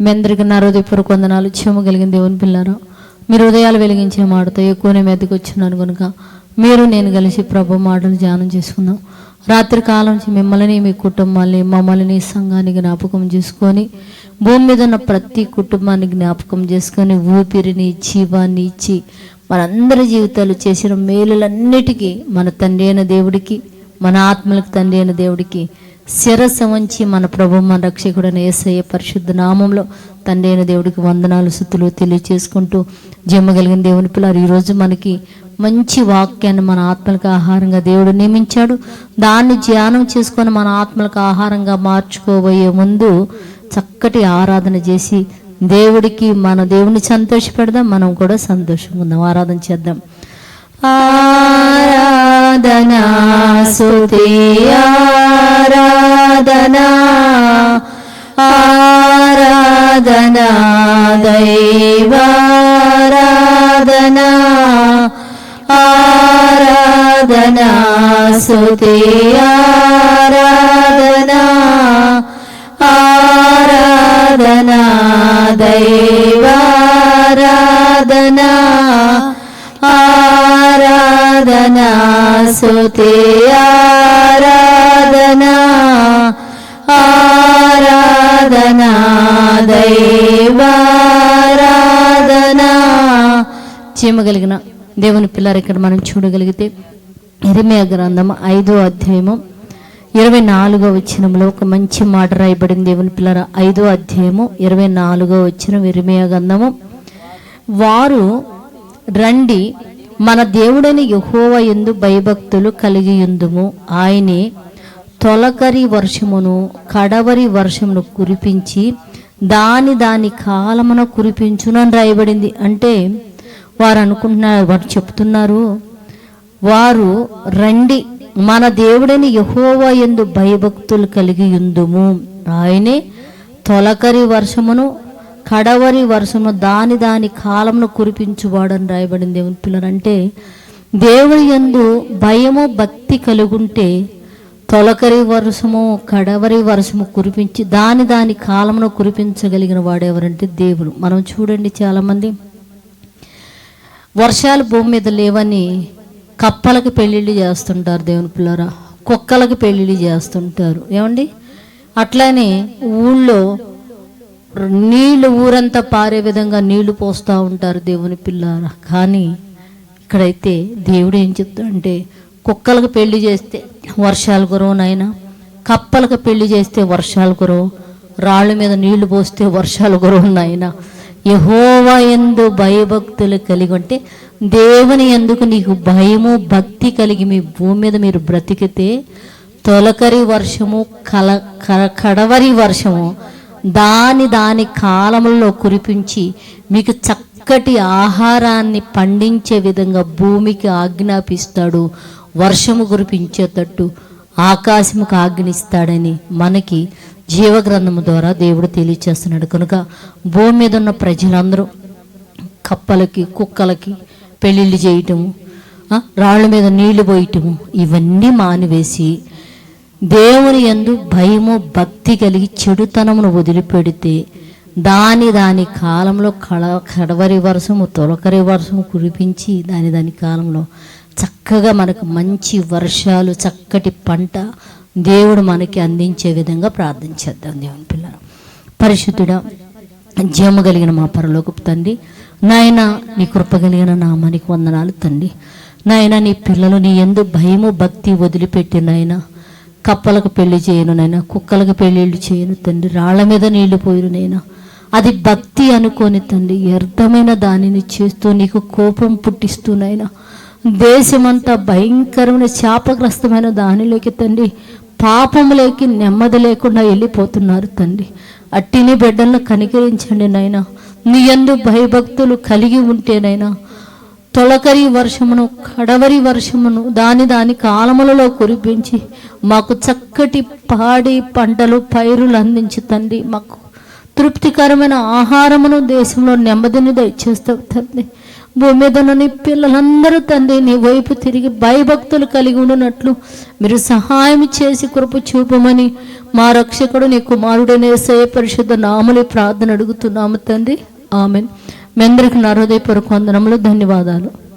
మీ అందరికీ నా హృదయపూర్వక వందనాలు క్షమ కలిగిన దేవుని పిల్లలు మీరు హృదయాలు వెలిగించే మాటతో ఎక్కువనే మీదకి వచ్చినాను కనుక మీరు నేను కలిసి ప్రభు మాటలు ధ్యానం చేసుకుందాం. రాత్రి కాలం నుంచి మిమ్మల్ని మీ కుటుంబాన్ని మమ్మల్ని సంఘాన్ని జ్ఞాపకం చేసుకొని భూమి మీద ఉన్న ప్రతి కుటుంబాన్ని జ్ఞాపకం చేసుకొని ఊపిరిని జీవాన్ని ఇచ్చి మనందరి జీవితాలు చేసిన మేలులన్నిటికీ మన తండ్రి అయిన దేవుడికి మన ఆత్మలకు తండ్రి అయిన దేవుడికి శిరస వంచి మన ప్రభు మన రక్షకుడైన ఏసయ్య పరిశుద్ధ నామంలో తండ్రి అయిన దేవుడికి వందనాలు సుతులు తెలియచేసుకుంటూ జమ్మగలిగిన దేవుని పిల్లలు ఈరోజు మనకి మంచి వాక్యాన్ని మన ఆత్మలకు ఆహారంగా దేవుడు నియమించాడు. దాన్ని ధ్యానం చేసుకొని మన ఆత్మలకు ఆహారంగా మార్చుకోబోయే ముందు చక్కటి ఆరాధన చేసి దేవుడికి మన దేవుని సంతోషపెడదాం మనం కూడా సంతోషంగా ఉందాం. ఆరాధన చేద్దాం. ఆరాధనా స్తుతి ఆరాధనా ఆరాధనా దైవారాధనా ఆరాధనా స్తుతి ఆరాధనా. ఆరాధనా చేయగలిగిన దేవుని పిల్లలు ఇక్కడ మనం చూడగలిగితే ఇరిమియా గ్రంథం ఐదో అధ్యాయము ఇరవై నాలుగో వచ్చినంలో ఒక మంచి మాట రాయబడింది. దేవుని పిల్లల ఐదో అధ్యాయము ఇరవై నాలుగో వచ్చిన ఇరిమియా గ్రంథము. వారు రండి మన దేవుడైన యహోవ ఎందు భయభక్తులు కలిగి ఉందుము. ఆయనే తొలకరి వర్షమును కడవరి వర్షమును కురిపించి దాని దాని కాలమున కురిపించునని రాయబడింది. అంటే వారు అనుకుంటున్నారు వారు చెప్తున్నారు వారు రండి మన దేవుడైన యహోవా ఎందు భయభక్తులు కలిగి ఉందుము. ఆయనే తొలకరి వర్షమును కడవరి వర్షము దాని దాని కాలమును కురిపించువాడని రాయబడింది. దేవుని పిల్లలంటే దేవుని యందు భయము భక్తి కలుగుంటే తొలకరి వర్షము కడవరి వర్షము కురిపించి దాని దాని కాలమును కురిపించగలిగిన వాడెవరంటే దేవుడు. మనం చూడండి చాలామంది వర్షాలు భూమి మీద లేవని కప్పలకి పెళ్ళిళ్ళు చేస్తుంటారు దేవుని పిల్లరా. కుక్కలకి పెళ్ళిళ్ళు చేస్తుంటారు. ఏమండి? అట్లానే ఊళ్ళో నీళ్ళు ఊరంతా పారే విధంగా నీళ్ళు పోస్తూ ఉంటారు దేవుని పిల్లారా. కానీ ఇక్కడైతే దేవుడు ఏం చెప్తాడంటే కుక్కలకు పెళ్ళి చేస్తే వర్షాలు కురవు నాయన. కప్పలకు పెళ్ళి చేస్తే వర్షాలు కురవు. రాళ్ళ మీద నీళ్ళు పోస్తే వర్షాలు కురవు నాయన. యహోవా ఎందు భయభక్తులు కలిగి ఉంటే దేవుని ఎందుకు నీకు భయము భక్తి కలిగి మీ భూమి మీద మీరు బ్రతికితే తొలకరి వర్షము కల కడవరి వర్షము దాని దాని కాలములో కురిపించి మీకు చక్కటి ఆహారాన్ని పండించే విధంగా భూమికి ఆజ్ఞాపిస్తాడు వర్షము కురిపించేటట్టు ఆకాశముకు ఆజ్ఞిస్తాడని మనకి జీవగ్రంథము ద్వారా దేవుడు తెలియచేస్తున్నాడు. కనుక భూమి మీద ఉన్న ప్రజలందరూ కప్పలకి కుక్కలకి పెళ్ళిళ్ళు చేయటము రాళ్ళ మీద నీళ్ళు పోయటము ఇవన్నీ మానివేసి దేవుని ఎందు భయము భక్తి కలిగి చెడుతనమును వదిలిపెడితే దాని దాని కాలంలో కళ కడవరి వర్షము తొలకరి వర్షము కురిపించి దాని దాని కాలంలో చక్కగా మనకు మంచి వర్షాలు చక్కటి పంట దేవుడు మనకి అందించే విధంగా ప్రార్థన చేద్దాం దేవుని పిల్లలు. పరిశుద్ధుడ జీవము కలిగిన మా పరలోకపు తండ్రి నాయన నీ కృప కలిగిన నామానికి వందనాలు తండ్రి. నాయన నీ పిల్లలు నీ ఎందు భయము భక్తి వదిలిపెట్టి నాయన కప్పలకు పెళ్ళి చేయను నాయన కుక్కలకు పెళ్ళిళ్ళు చేయను తండ్రి. రాళ్ళ మీద నీళ్ళు పోయిను నాయన. అది భక్తి అనుకోని తండ్రి వ్యర్థమైన దానిని చేస్తూ నీకు కోపం పుట్టిస్తూ నాయన. దేశమంతా భయంకరమైన శాపగ్రస్తమైన దానిలోకి తండ్రి పాపములోకి నెమ్మది లేకుండా వెళ్ళిపోతున్నారు తండ్రి. అట్టిని బిడ్డలను కనికరించండి నాయన. నీ ఎందు భయభక్తులు కలిగి ఉంటేనైనా తొలకరి వర్షమును కడవరి వర్షమును దాని దాని కాలములలో కురిపించి మాకు చక్కటి పాడి పంటలు పైరులు అందించి తండ్రి. మాకు తృప్తికరమైన ఆహారమును దేశంలో నెమ్మదిని దయచేస్తావు తండ్రి. భూమి మీద ఉన్న నీ పిల్లలందరూ తండ్రి నీ వైపు తిరిగి భయభక్తులు కలిగి ఉన్నట్లు మీరు సహాయం చేసి కృప చూపమని మా రక్షకుడు నీ కుమారుడైన యేసయ్య పరిశుద్ధ నామలి ప్రార్థన అడుగుతున్నాము తండ్రి. ఆమెన్. మీ అందరికి నా హృదయపూర్వక వందనములు ధన్యవాదాలు.